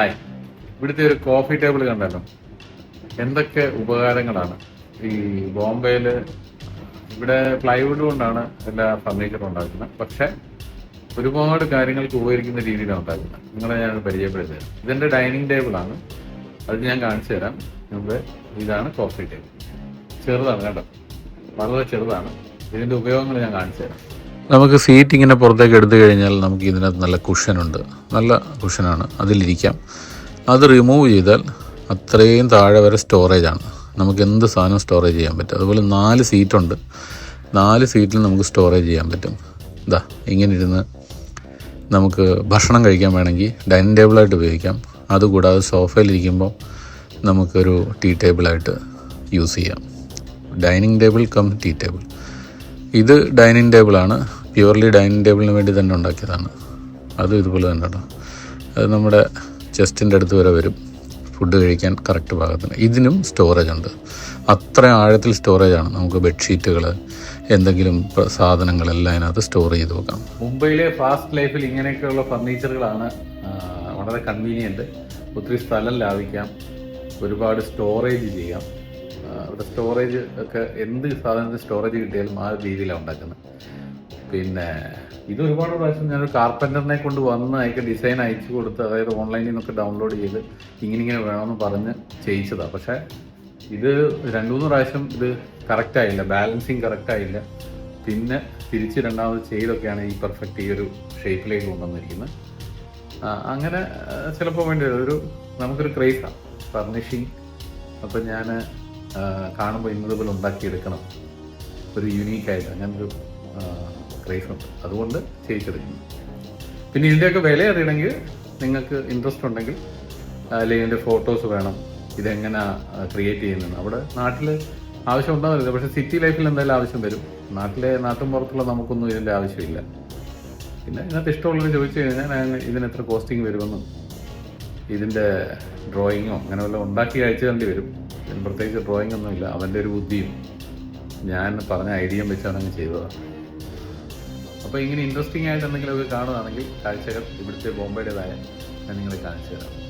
Hi. ഇവിടുത്തെ ഒരു coffee table കണ്ടല്ലോ. എന്തൊക്കെ ഉപകാരങ്ങളാണ്? ഈ ബോംബെയിൽ ഇവിടെ പ്ലൈവുഡ് കൊണ്ടാണ് എല്ലാ ഫർണിച്ചറും ഉണ്ടാക്കുന്നത്. പക്ഷെ ഒരുപാട് കാര്യങ്ങൾക്ക് ഉപകരിക്കുന്ന രീതിയിലാണ് ഉണ്ടാക്കുന്നത്. നിങ്ങളെ ഞാൻ പരിചയപ്പെടുത്തുന്നത് ഇതെന്റെ ഡൈനിങ് ടേബിൾ ആണ്. അത് ഞാൻ കാണിച്ചു തരാം. മുമ്പ് ഇതാണ് കോഫി ടേബിൾ ചെറുതാണ് കേട്ടോ വളരെ ചെറുതാണ്. ഇതിന്റെ ഉപയോഗങ്ങൾ ഞാൻ കാണിച്ചു തരാം. നമുക്ക് സീറ്റ് ഇങ്ങനെ പുറത്തേക്ക് എടുത്തു കഴിഞ്ഞാൽ നമുക്ക് ഇതിനകത്ത് നല്ല കുഷനുണ്ട്. നല്ല കുഷനാണ്. അതിലിരിക്കാം. അത് റിമൂവ് ചെയ്താൽ അത്രയും താഴെ വരെ സ്റ്റോറേജാണ് നമുക്ക് എന്ത് സാധനം സ്റ്റോറേജ് ചെയ്യാൻ പറ്റും. അതുപോലെ നാല് സീറ്റുണ്ട് നാല് സീറ്റിൽ നമുക്ക് സ്റ്റോറേജ് ചെയ്യാൻ പറ്റും. ഇതാ ഇങ്ങനെ ഇരുന്ന് നമുക്ക് ഭക്ഷണം കഴിക്കാൻ വേണമെങ്കിൽ ഡൈനിങ് ടേബിളായിട്ട് ഉപയോഗിക്കാം. അതുകൂടാതെ സോഫയിലിരിക്കുമ്പോൾ നമുക്കൊരു ടീ ടേബിളായിട്ട് യൂസ് ചെയ്യാം. Dining table cum tea table ഇത് ഡൈനിങ് ടേബിളാണ് പ്യുവർലി ഡൈനിങ് ടേബിളിന് വേണ്ടി തന്നെ ഉണ്ടാക്കിയതാണ്. അതും ഇതുപോലെ തന്നെ കേട്ടോ. അത് നമ്മുടെ ചെസ്റ്റിന്റെ അടുത്ത് വരെ വരും. ഫുഡ് കഴിക്കാൻ കറക്റ്റ് ഭാഗത്തിന്. ഇതിനും സ്റ്റോറേജ് ഉണ്ട്. അത്ര ആഴത്തിൽ സ്റ്റോറേജാണ് നമുക്ക് ബെഡ്ഷീറ്റുകൾ എന്തെങ്കിലും സാധനങ്ങളെല്ലാം അതിനകത്ത് സ്റ്റോർ ചെയ്ത് വെക്കാം മുംബൈയിലെ ഫാസ്റ്റ് ലൈഫിൽ ഇങ്ങനെയൊക്കെയുള്ള ഫർണിച്ചറുകളാണ് വളരെ കൺവീനിയന്റ്. ഒത്തിരി സ്ഥലം ലാഭിക്കാം. ഒരുപാട് സ്റ്റോറേജ് ചെയ്യാം. അവിടെ സ്റ്റോറേജ് ഒക്കെ എന്ത് സാധനത്തിന് സ്റ്റോറേജ് കിട്ടിയാലും ആ രീതിയിലാണ് ഉണ്ടാക്കുന്നത്. പിന്നെ ഇത് ഒരുപാട് പ്രാവശ്യം ഞാനൊരു കാർപ്പന്ററിനെ കൊണ്ട് വന്ന് അയക്ക് ഡിസൈൻ അയച്ചു കൊടുത്ത് അതായത് ഓൺലൈനിൽ നിന്നൊക്കെ ഡൗൺലോഡ് ചെയ്ത് ഇങ്ങനെ ഇങ്ങനെ വേണമെന്ന് പറഞ്ഞ് ചെയ്യിച്ചതാണ് പക്ഷേ ഇത് രണ്ടു മൂന്ന് പ്രാവശ്യം ഇത് കറക്റ്റ് ആയില്ല ബാലൻസിങ് കറക്റ്റ് ആയില്ല. പിന്നെ തിരിച്ച് രണ്ടാമത് ചെയ്തൊക്കെയാണ് ഈ പെർഫെക്റ്റ് ഈ ഒരു ഷേപ്പിലേക്ക് കൊണ്ടുവന്നിരിക്കുന്നത്. അങ്ങനെ ചിലപ്പോൾ വേണ്ടി ഒരു നമുക്കൊരു ക്രേസാണ് ഫർണിഷിങ് അപ്പം ഞാൻ കാണുമ്പോൾ ഇന്നതുപോലെ ഉണ്ടാക്കിയെടുക്കണം. ഒരു യുണീക്കായിട്ട് അങ്ങനൊരു ഉണ്ട് അതുകൊണ്ട് ചെയ്യിച്ചെടുക്കുന്നു പിന്നെ ഇതിന്റെയൊക്കെ വില അറിയണമെങ്കിൽ നിങ്ങൾക്ക് ഇൻട്രസ്റ്റ് ഉണ്ടെങ്കിൽ അല്ലെങ്കിൽ ഫോട്ടോസ് വേണം. ഇതെങ്ങനെ ക്രിയേറ്റ് ചെയ്യുന്നത് അവിടെ നാട്ടിൽ ആവശ്യം ഉണ്ടാവില്ല പക്ഷേ സിറ്റി ലൈഫിൽ എന്തായാലും ആവശ്യം വരും. നാട്ടിലെ നാട്ടും പുറത്തുള്ള നമുക്കൊന്നും ഇതിന്റെ ആവശ്യമില്ല. പിന്നെ ഇതിനകത്ത് ഇഷ്ടമുള്ളത് ചോദിച്ചു കഴിഞ്ഞാൽ ഇതിന് എത്ര കോസ്റ്റിംഗ് വരുമെന്നും ഇതിന്റെ ഡ്രോയിങ്ങോ അങ്ങനെ വല്ലതും ഉണ്ടാക്കി അയച്ചു തരേണ്ടി വരും. ഇതിന് പ്രത്യേകിച്ച് ഡ്രോയിങ് ഒന്നുമില്ല. അവന്റെ ഒരു ബുദ്ധിയും. ഞാൻ പറഞ്ഞ ഐഡിയയും വെച്ചാണ് അങ്ങ് ചെയ്തതാണ് അപ്പോൾ ഇങ്ങനെ ഇൻട്രസ്റ്റിംഗ് ആയിട്ട് എന്തെങ്കിലുമൊക്കെ കാണുകയാണെങ്കിൽ കാഴ്ചകൾ ഇവിടുത്തെ ബോംബെയുടേതായ ഞാൻ നിങ്ങളെ കാണിച്ചു തരാം